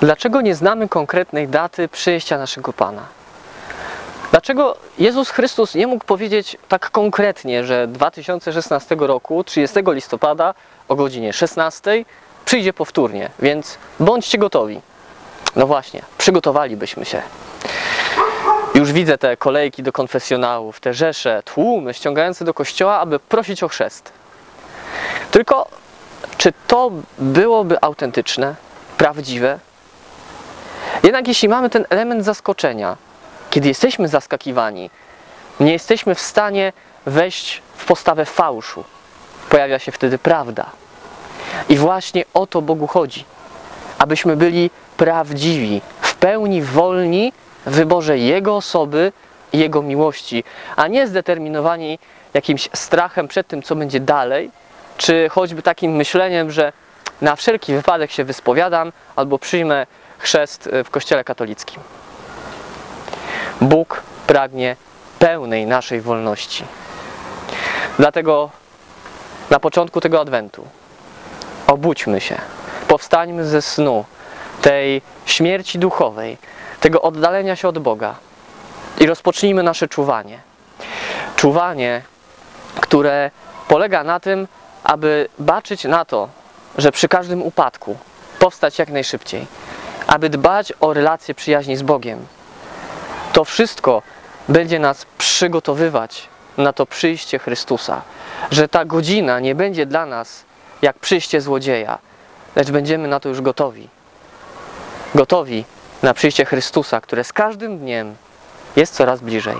Dlaczego nie znamy konkretnej daty przyjścia naszego Pana? Dlaczego Jezus Chrystus nie mógł powiedzieć tak konkretnie, że 2016 roku, 30 listopada o godzinie 16 przyjdzie powtórnie, więc bądźcie gotowi. No właśnie, przygotowalibyśmy się. Już widzę te kolejki do konfesjonałów, te rzesze, tłumy ściągające do kościoła, aby prosić o chrzest. Tylko czy to byłoby autentyczne, prawdziwe? Jednak jeśli mamy ten element zaskoczenia, kiedy jesteśmy zaskakiwani, nie jesteśmy w stanie wejść w postawę fałszu. Pojawia się wtedy prawda. I właśnie o to Bogu chodzi. Abyśmy byli prawdziwi, w pełni wolni w wyborze Jego osoby i Jego miłości, a nie zdeterminowani jakimś strachem przed tym, co będzie dalej, czy choćby takim myśleniem, że na wszelki wypadek się wyspowiadam albo przyjmę chrzest w kościele katolickim. Bóg pragnie pełnej naszej wolności. Dlatego na początku tego adwentu obudźmy się, powstańmy ze snu tej śmierci duchowej, tego oddalenia się od Boga i rozpocznijmy nasze czuwanie. Czuwanie, które polega na tym, aby baczyć na to, że przy każdym upadku powstać jak najszybciej, aby dbać o relacje przyjaźni z Bogiem. To wszystko będzie nas przygotowywać na to przyjście Chrystusa, że ta godzina nie będzie dla nas jak przyjście złodzieja, lecz będziemy na to już gotowi. Gotowi na przyjście Chrystusa, które z każdym dniem jest coraz bliżej.